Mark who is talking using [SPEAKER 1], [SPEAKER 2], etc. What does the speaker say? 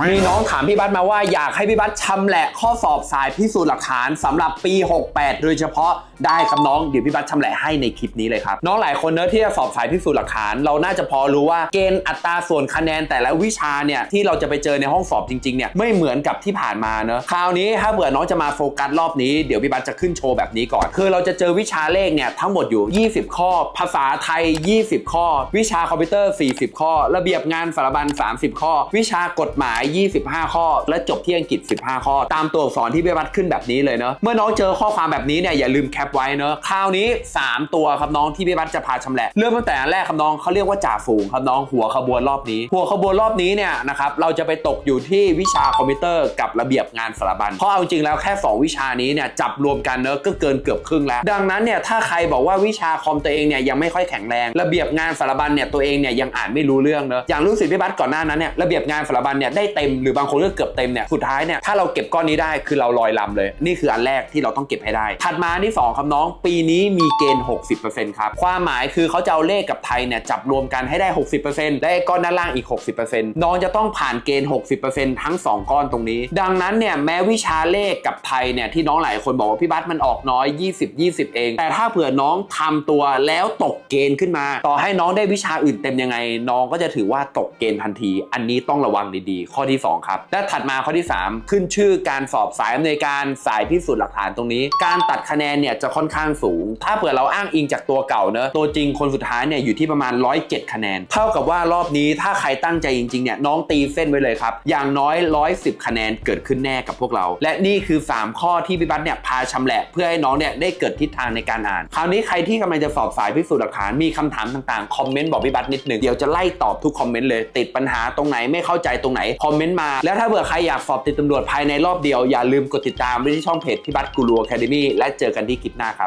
[SPEAKER 1] มีน้องถามพี่บัสมาว่าอยากให้พี่บัสชำแหละข้อสอบสายพิสูจน์หลักฐานสำหรับปี 68 โดยเฉพาะได้ครับน้องเดี๋ยวพี่บัสชำแหละให้ในคลิปนี้เลยครับ น้องหลายคนเนอะที่จะสอบสายพิสูจน์หลักฐาน เราน่าจะพอรู้ว่าเกณฑ์อัตราส่วนคะแนนแต่ละวิชาเนี่ยที่เราจะไปเจอในห้องสอบจริงๆเนี่ยไม่เหมือนกับที่ผ่านมาเนอะคราวนี้ถ้าเผื่อน้องจะมาโฟกัสรอบนี้เดี๋ยวพี่บัสจะขึ้นโชว์แบบนี้ก่อน คือเราจะเจอวิชาเลขเนี่ยทั้งหมดอยู่ 20 ข้อ ภาษาไทย 20 ข้อ วิชาคอมพิวเตอร์ 40 ข้อ ระเบียบงานสารบัญ 30 ข้อ วิชากฎหมาย25 ข้อ และจบที่อังกฤษ 15 ข้อ ตามตัวอักษรที่พี่บัสขึ้นแบบนี้เลยเนอะเมื่อน้องเจอข้อความแบบนี้เนี่ยอย่าลืมแคปไว้เนอะคราวนี้ 3 ตัวครับน้องที่พี่บัสจะพาชำแหละเริ่มตั้งแต่แรกครับน้องเขาเรียกว่าจ่าฝูงครับน้องหัวขบวนรอบนี้ หัวขบวนรอบนี้เนี่ยนะครับเราจะไปตกอยู่ที่วิชาคอมพิวเตอร์กับระเบียบงานสารบัญเพราะเอาจริงแล้วแค่ 2 วิชานี้เนี่ยจับรวมกันเนอะก็เกินเกือบครึ่งแล้ว ดังนั้นเนี่ยถ้าใครบอกว่าวิชาคอมตัวเองเนี่ยยังไม่ค่อยแข็งแรง ระเบียบงานสารบัญเนี่ยตัวเองเนี่ยยังอ่านไม่รู้เรื่องเนอะอย่างรู้สึกพี่บัสก่อนหน้านั้นเนี่ยระเบียบงานสารบัญเนี่ยได้เต็มหรือบางคนก็เกือบเต็มเนี่ยสุดท้ายเนี่ยถ้าเราเก็บก้อนนี้ได้คือเราลอยลำเลย นี่คืออันแรกที่เราต้องเก็บให้ได้ ถัดมาที่สองครับน้อง ปีนี้มีเกณฑ์ 60%ครับความหมายคือเขาจะเอาเลขกับไทยเนี่ยจับรวมกันให้ได้ 60%และไอ้ก้อนด้านล่างอีก 60%น้องจะต้องผ่านเกณฑ์ 60%ทั้ง 2 ก้อนตรงนี้ ดังนั้นเนี่ยแม้วิชาเลขกับไทยเนี่ยที่น้องหลายคนบอกว่าพี่บัสมันออกน้อย 20 20 เอง แต่ถ้าเผื่อน้องทำตัวแล้วตกเกณฑ์ขึ้นมา ต่อให้น้องได้วิชาอื่นเต็มยังไง น้องก็จะถือว่าตกเกณฑ์ทันที อันนี้ต้องระวังดีๆ ข้อที่ 2 ครับ และถัดมาข้อที่ 3 ขึ้นชื่อการสอบสายอำนวยการสายพิสูจน์หลักฐานตรงนี้ การตัดคะแนนเนี่ยจะค่อนข้างสูง ถ้าเผื่อเราอ้างอิงจากตัวเก่าเนอะตัวจริงคนสุดท้ายเนี่ยอยู่ที่ประมาณ 107 คะแนน เท่ากับว่ารอบนี้ถ้าใครตั้งใจจริงๆเนี่ยน้องตีเส้นไว้เลยครับอย่างน้อย 110 คะแนนเกิดขึ้นแน่กับพวกเรา และนี่คือ 3 ข้อที่พี่บัสเนี่ยพาชำแหละเพื่อให้น้องเนี่ยได้เกิดทิศทางในการอ่าน คราวนี้ใครที่กำลังจะสอบสายพิสูจน์หลักฐานมีคำถามต่างๆคอมเมนต์บอกพี่บัสนิดหนึ่งเดี๋ยวจะไล่ตอบทุกคอมเมนต์เลยติดปัญหาตรงไหนไม่เข้าใจตรงไหนคอมเมนต์มา แล้วถ้าเผื่อใครอยากสอบติดตำรวจภายในรอบเดียว อย่าลืมกดติดตามไว้ที่ช่องเพจพี่บัสกูรูแคาเดมี่และเจอกันที่คลิปหน้าครับ